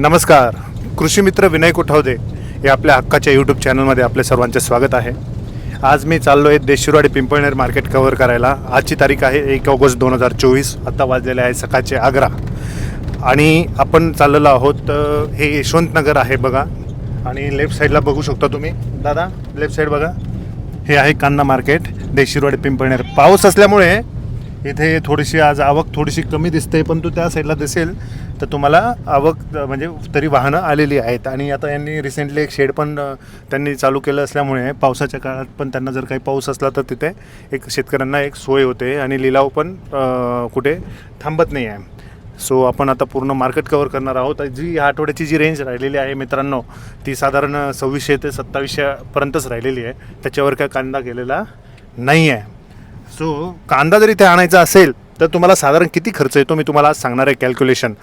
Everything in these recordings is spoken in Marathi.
नमस्कार. कृषी मित्र विनय कोठावदे या आपल्या हक्काच्या यूट्यूब चॅनलमध्ये आपले सर्वांचे स्वागत आहे. आज मी चाललो आहे देशिरवाडी पिंपळनेर मार्केट कव्हर करायला. आजची तारीख आहे एक ऑगस्ट दोन हजार चोवीस. आत्ता वाजलेले आहे सकाळचे आग्रा आणि आपण चाललेलो आहोत हे यशवंतनगर आहे बघा. आणि लेफ्ट साईडला बघू शकता तुम्ही. दादा लेफ्ट साईड बघा. हे आहे कांदा मार्केट देशिरवाडी पिंपळनेर. पाऊस असल्यामुळे इथे थोडीशी आज आवक थोडीशी कमी दिसते पण तू त्या साईडला दिसेल. तर तुम्हाला आवक म्हणजे तरी वाहनं आलेली आहेत. आणि आता यांनी रिसेंटली एक शेड पण त्यांनी चालू केलं असल्यामुळे पावसाच्या काळात पण त्यांना जर काही पाऊस असला तर तिथे एक शेतकऱ्यांना एक सोय होते. आणि लिलाव पण कुठे थांबत नाही आहे. सो आपण आता पूर्ण मार्केट कवर करणार आहोत. जी या आठवड्याची जी रेंज राहिलेली आहे मित्रांनो ती साधारण सव्वीसशे ते सत्तावीसशेपर्यंतच राहिलेली आहे. त्याच्यावर काय कांदा गेलेला नाही आहे सो कांदा जर इथे आणायचा असेल तर तुम्हाला साधारण किती खर्च येतो? मी तुम्हाला आज सांगणार आहे कॅल्क्युलेशन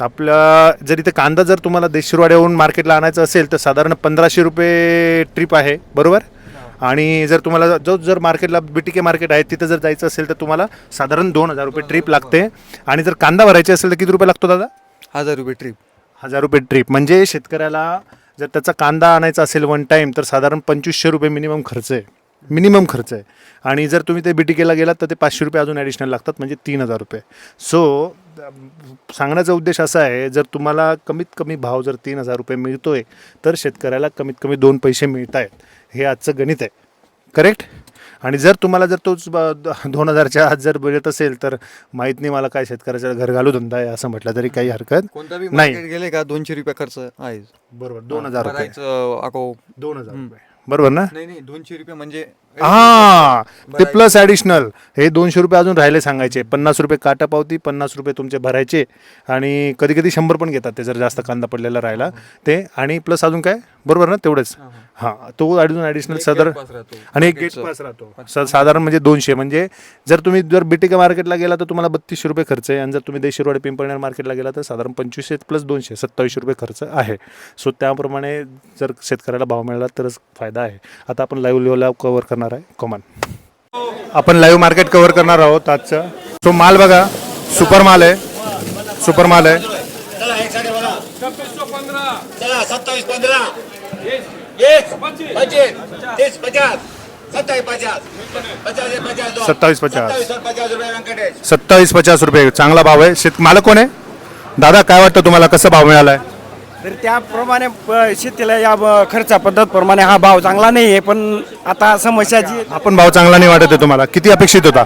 आपल्या जर इथे कांदा जर तुम्हाला देशशिरवाड्याहून मार्केटला आणायचा असेल तर साधारण पंधराशे रुपये ट्रिप आहे बरोबर? आणि जर तुम्हाला जो जर मार्केटला बी टी के मार्केट आहे तिथं जर जायचं असेल तर तुम्हाला साधारण दोन हजार रुपये ट्रिप लागते. आणि जर कांदा भरायचे असेल तर किती रुपये लागतो दादा? हजार रुपये ट्रिप हजार रुपये ट्रिप म्हणजे शेतकऱ्याला जर त्याचा कांदा आणायचा असेल वन टाईम तर साधारण पंचवीसशे रुपये मिनिमम खर्च आहे. मिनिमम खर्च आहे. आणि जर तुम्ही ते बी टी केला गेलात तर ते पाचशे रुपये अजून ॲडिशनल लागतात म्हणजे तीन हजार रुपये. सो सांगण्याचा उद्देश असा आहे जर तुम्हाला कमीत कमी भाव जर तीन हजार रुपये मिळतोय तर शेतकऱ्याला कमीत कमी दोन पैसे मिळत आहेत हे आजचं गणित आहे. करेक्ट आणि जर तुम्हाला जर तोच दोन हजारच्या आत जर मिळत असेल तर माहीत नाही मला काय शेतकऱ्याचा घर घालू धंदा आहे असं म्हटलं तरी काही हरकत नाही. गेले का दोनशे रुपये खर्च आहे. बरोबर दोन हजार रुपये. दोन हजार रुपये. बरोबर ना? नाही नाही दोनशे रुपये म्हणजे हा ते प्लस ॲडिशनल हे दोनशे रुपये अजून राहिले सांगायचे. पन्नास रुपये काटा पावती पन्नास रुपये तुमचे भरायचे. आणि कधी कधी शंभर पण घेतात ते जर जास्त कांदा पडलेला राहिला ते. आणि प्लस अजून काय? बरोबर ना तेवढंच? हां तो अजून ॲडिशनल पास राहतो. आणि एक गेट पास राहतो. साधारण म्हणजे दोनशे. म्हणजे जर तुम्ही जर बीटीके मार्केटला गेला तर तुम्हाला बत्तीसशे रुपये खर्च आहे. आणि जर तुम्ही देशीरवाडी पिंपळनेर मार्केटला गेला तर साधारण पंचवीसशे प्लस दोनशे सत्तावीसशे रुपये खर्च आहे. सो त्याप्रमाणे जर शेतकऱ्याला भाव मिळाला तरच फायदा आहे. आता आपण लाईव्ह लेवलला कव्हर करणार आहे? कॉमन आपण लाईव्ह मार्केट कव्हर करणार आहोत आजचं. तो माल बघा सुपर माल आहे. सुपर माल आहे. सत्तावीस पंधरा. पचास. सत्तावीस पचास. रुपये चांगला भाव आहे. शेत मालक कोण आहे? दादा काय वाटतं तुम्हाला? कसं भाव मिळाला आहे तर त्याप्रमाणे प- शेतीला या ब- खर्चा पद्धतप्रमाणे हा भाव चांगला नाही आहे पण आता समस्या जी आपण भाव चांगला नाही वाटत आहे तुम्हाला. किती अपेक्षित होता?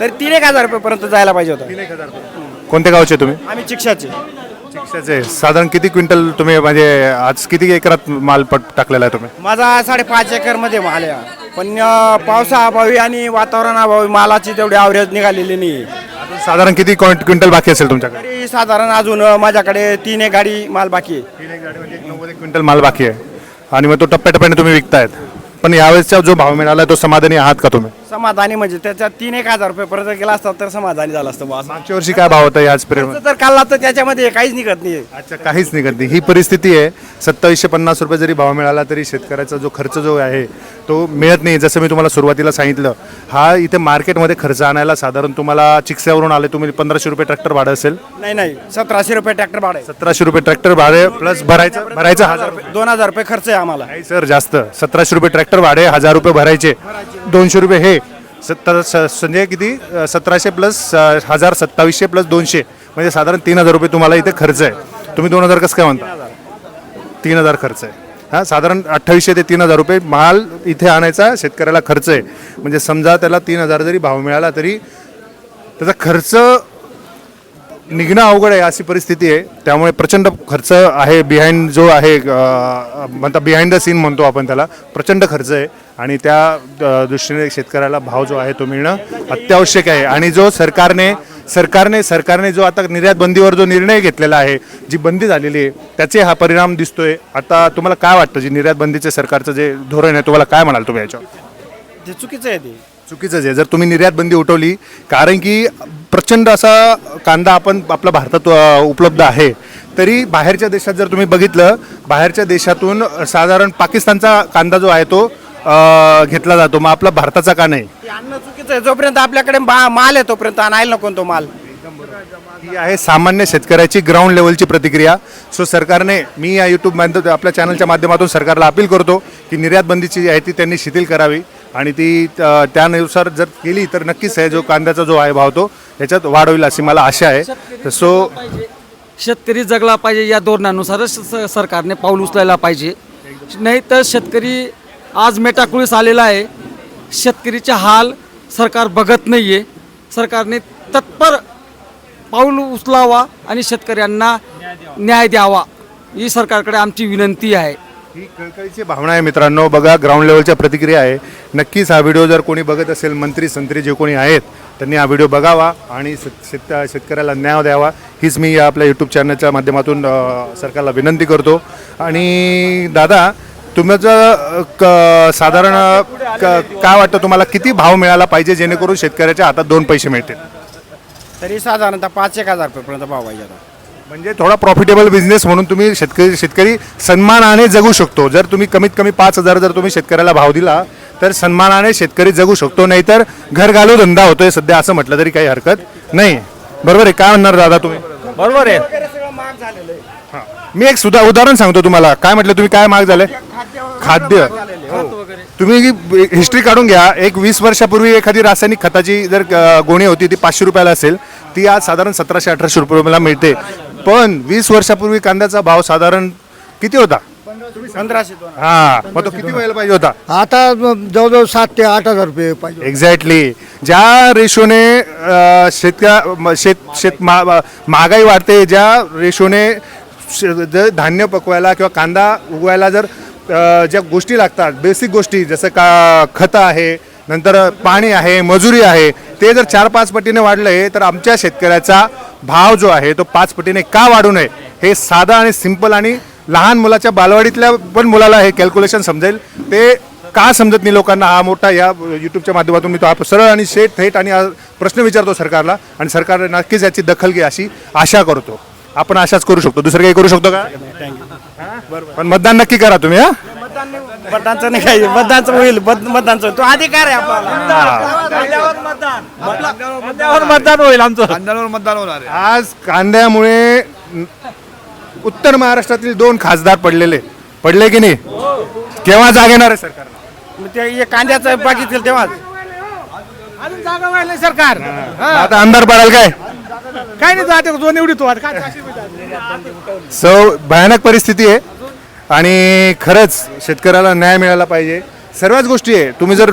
तर तीन एक हजार रुपयेपर्यंत जायला पाहिजे होतं. कोणत्या गावचे तुम्ही? आम्ही शिक्षाचे चिकसाचे साधारण किती क्विंटल तुम्ही म्हणजे आज किती एकरात माल पट टाकलेला आहे तुम्ही? माझा साडेपाच एकरमध्ये माल आहे. हा. पण अं, पावसाअभावी आणि वातावरणाअभावी मालाची तेवढी आवरेज निघालेली नाही अजून साधारण किती क्विंट- क्विंटल बाकी असेल तुमच्याकडे? तरी साधारण अजून माझ्याकडे तीन एक गाडी माल बाकी आहे. तीन एक गाडी म्हणजे नव्वद एक क्विंटल माल बाकी आहे. आणि मग तो टप्प्याटप्प्याने तुम्ही विकतायत. पण यावेळेसचा जो भाव मिळाला तो समाधानी आहात का तुम्ही? समाधानी म्हणजे त्याच्यात तीन एक हजार रुपयेपर्यंत गेला असता तर समाधानी झालं असतं बुवा असं. मागच्या वर्षी काय भाव होता याच पिरियड जर काढला तर त्याच्यामध्ये काहीच निघत नाही. अच्छा काहीच निघत नाही. ही परिस्थिती आहे. सत्तावीसशे पन्नास रुपये जरी भाव मिळाला तरी शेतकऱ्याचा जो खर्च जो आहे तो मिळत नाही. जसं मी तुम्हाला सुरुवातीला सांगितलं हा इथे मार्केटमध्ये खर्च आणायला साधारण तुम्हाला चिकस्यावरून आले तुम्ही पंधराशे रुपये ट्रॅक्टर भाडं असेल. नाही नाही. सतराशे रुपये ट्रॅक्टर भाडं आहे. सतराशे रुपये ट्रॅक्टर भाडे प्लस भरायचं भरायचं हजार रुपये. दोन हजार रुपये खर्च आहे आम्हाला. नाही सर जास्त. सतराशे रुपये ट्रॅक्टर भाडे हजार रुपये भरायचे. दोनशे रुपये हे. सत्तर स- म्हणजे किती? सतराशे प्लस हजार सत्तावीसशे प्लस दोनशे. म्हणजे साधारण तीन हजार रुपये तुम्हाला इथे खर्च आहे. तुम्ही दोन हजार कसं काय म्हणता? तीन हजार खर्च आहे. हां साधारण अठ्ठावीसशे ते तीन हजार रुपये माल इथे आणायचा शेतकऱ्याला खर्च आहे. म्हणजे समजा त्याला तीन हजार जरी भाव मिळाला तरी त्याचा खर्च निघणं अवघड आहे अशी परिस्थिती आहे. त्यामुळे प्रचंड खर्च आहे बिहाइंड जो आहे म्हणता बिहाइंड द सीन म्हणतो आपण त्याला प्रचंड खर्च आहे. आणि त्या दृष्टीने शेतकऱ्याला भाव जो आहे तो मिळणं अत्यावश्यक आहे. आणि जो सरकारने सरकारने सरकारने जो आता निर्यात बंदीवर जो निर्णय घेतलेला आहे जी बंदी झालेली आहे त्याचे हा परिणाम दिसतोय. आता तुम्हाला काय वाटतं? जी निर्यात बंदीचे सरकारचं जे धोरण आहे तुम्हाला काय म्हणाल तुम्ही याच्यावर? ते चुकीचं आहे ते. चुकीचंच आहे. जर तुम्ही निर्यात बंदी उठवली कारण की प्रचंड असा कांदा आपण आपल्या भारतात उपलब्ध आहे. तरी बाहेरच्या देशात जर तुम्ही बघितलं बाहेरच्या देशातून साधारण पाकिस्तानचा कांदा जो आहे तो घेतला जातो. मग आपला भारताचा का नाही? आणणं चुकीचं आहे. जोपर्यंत आपल्याकडे माल आहे तोपर्यंत आणायला नको तो माल. ही आहे सामान्य शेतकऱ्याची ग्राउंड लेवलची प्रतिक्रिया. सो सरकारने मी या यूट्यूब माध्यम आपल्या चॅनलच्या माध्यमातून सरकारला अपील करतो की निर्यात बंदीची जी आहे ती त्यांनी शिथिल करावी. आणि ती त्यानुसार जर केली तर नक्कीच आहे जो कांद्याचा जो आहे भाव तो याच्यात वाढ होईल अशी मला आशा आहे. सो शेतकरी जगला पाहिजे या धोरणानुसारच सरकारने पाऊल उचलायला पाहिजे. नाही तर शेतकरी आज मेटाकुळीस आलेला आहे. शेतकरीचे हाल सरकार बघत नाही आहे सरकारने तत्पर पाऊल उचलावा आणि शेतकऱ्यांना न्याय द्यावा. ही सरकारकडे आमची विनंती आहे. ही कळकळीची भावना आहे मित्रांनो. बघा ग्राउंड लेवलच्या प्रतिक्रिया आहे. नक्कीच हा व्हिडिओ जर कोणी बघत असेल मंत्री संत्री जे कोणी आहेत त्यांनी हा व्हिडिओ बघावा आणि शेत शेतकऱ्याला न्याय द्यावा. हीच मी या आपल्या यूट्यूब चॅनलच्या माध्यमातून सरकारला विनंती करतो. आणि दादा तुमचं क साधारण क- काय वाटतं तुम्हाला किती भाव मिळाला पाहिजे जेणेकरून शेतकऱ्याच्या हातात दोन पैसे मिळतील? तरी साधारणतः पाच एक हजार रुपयेपर्यंत भाव पाहिजे आता. म्हणजे थोडा प्रॉफिटेबल बिझनेस म्हणून तुम्ही शेतकरी शेतकरी सन्मानाने जगू शकतो. जर तुम्ही कमीत कमी पाच हजार जर तुम्ही शेतकऱ्याला भाव दिला तर सन्मानाने शेतकरी जगू शकतो. नाहीतर घर घालू धंदा होतोय सध्या असं म्हटलं तरी काही हरकत नाही. बरोबर आहे? काय म्हणणार दादा तुम्ही? बरोबर आहे. हां. मी एक सुद्धा उदाहरण सांगतो तुम्हाला. काय म्हटलं तुम्ही? काय महाग झाले खाद्य तुम्ही हिस्ट्री काढून घ्या. एक वीस वर्षापूर्वी एखादी रासायनिक खताची जर गोणी होती ती पाचशे रुपयाला असेल ती आज साधारण सतराशे अठराशे रुपयाला मिळते. पण वीस वर्षापूर्वी कांद्याचा भाव साधारण किती होता? पंधराशे हा मग तो किती व्हायला पाहिजे होता? आता जवळजवळ सात ते आठ हजार रुपये पाहिजे एक्झॅक्टली ज्या रेशोने अ, शेत शेत मा- मा- महागाई वाढते ज्या रेशोने श- धान्य पकवायला किंवा कांदा उगवायला जर अ, ज्या गोष्टी लागतात बेसिक गोष्टी जसं का खतं आहे नंतर पाणी आहे मजुरी आहे ते जर चार पाच पटीने वाढले तर आमच्या शेतकऱ्याचा भाव जो आहे तो पाच पटीने का वाढू नये? हे साधं आणि सिंपल आणि लहान मुलाच्या बालवाडीतल्या पण मुलाला हे कॅल्क्युलेशन समजेल. ते का समजत नाही लोकांना? हा मोठा या युट्यूबच्या माध्यमातून मी तो हा सरळ आणि शेट थेट आणि प्रश्न विचारतो सरकारला आणि सरकार नक्कीच याची दखल घे अशी आशा करतो. आपण आशाच करू शकतो. दुसरं काही करू शकतो का? पण मतदान नक्की करा तुम्ही हा? मतदानचं नाही काही मतदानचं होईल. मत- मतदानचं तो अधिकार आहे आपला. मतदान. होईल आमचं. आज कांद्यामुळे उत्तर महाराष्ट्रातील दोन खासदार पडलेले. पडले की नाही? केव्हा जाग येणार आहे सरकार. मग ते हे कांद्याचं बघितलं तेव्हाच. अजून जागा व्हायला सरकार. आता अंधार पडाल काय? काय नाही जाते दोन एवढी तो काय सो भयानक परिस्थिती आहे. आणि खरंच शेतकऱ्याला न्याय मिळाला पाहिजे. सर्वच गोष्टी आहे. तुम्ही जर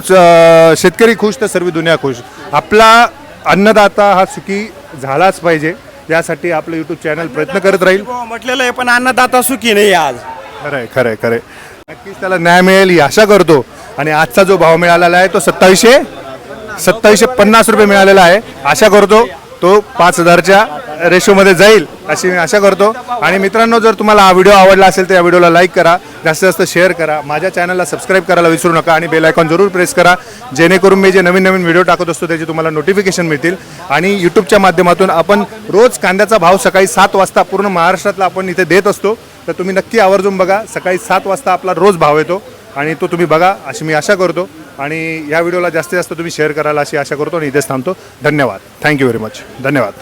शेतकरी खुश तर सर्व दुनिया खुश. आपला अन्नदाता हा सुखी झालाच पाहिजे. यासाठी आपलं यूट्यूब चॅनल प्रयत्न करत राहील. हो, म्हटलेलं आहे पण अन्नदाता सुखी नाही आज. खरंय खरंय खरंय नक्कीच त्याला न्याय मिळेल ही आशा करतो. आणि आजचा जो भाव मिळालेला आहे तो सत्तावीसशे सत्तावीसशे पन्नास रुपये मिळालेला आहे. आशा करतो. तो पाच हजारच्या रेशोमध्ये जाईल अशी मी आशा करतो. आणि मित्रांनो जर तुम्हाला हा व्हिडिओ आवडला असेल तर या व्हिडिओला लाईक करा जास्तीत जास्त शेअर करा. माझ्या चॅनलला सबस्क्राईब करायला विसरू नका आणि बेल आयकॉन जरूर प्रेस करा. जेणेकरून मी जे नवीन नवीन व्हिडिओ टाकत असतो त्याची तुम्हाला नोटिफिकेशन मिळतील. आणि यूट्यूबच्या माध्यमातून आपण रोज कांद्याचा भाव सकाळी सात वाजता पूर्ण महाराष्ट्रातला आपण इथे देत असतो. तर तुम्ही नक्की आवर्जून बघा सकाळी सात वाजता आपला रोज भाव येतो. आणि तो तुम्ही बघा अशी मी आशा करतो. आणि या व्हिडिओला जास्तीत जास्त तुम्ही शेअर करायला अशी आशा करतो आणि इथेच थांबतो. धन्यवाद. थँक्यू व्हेरी मच धन्यवाद.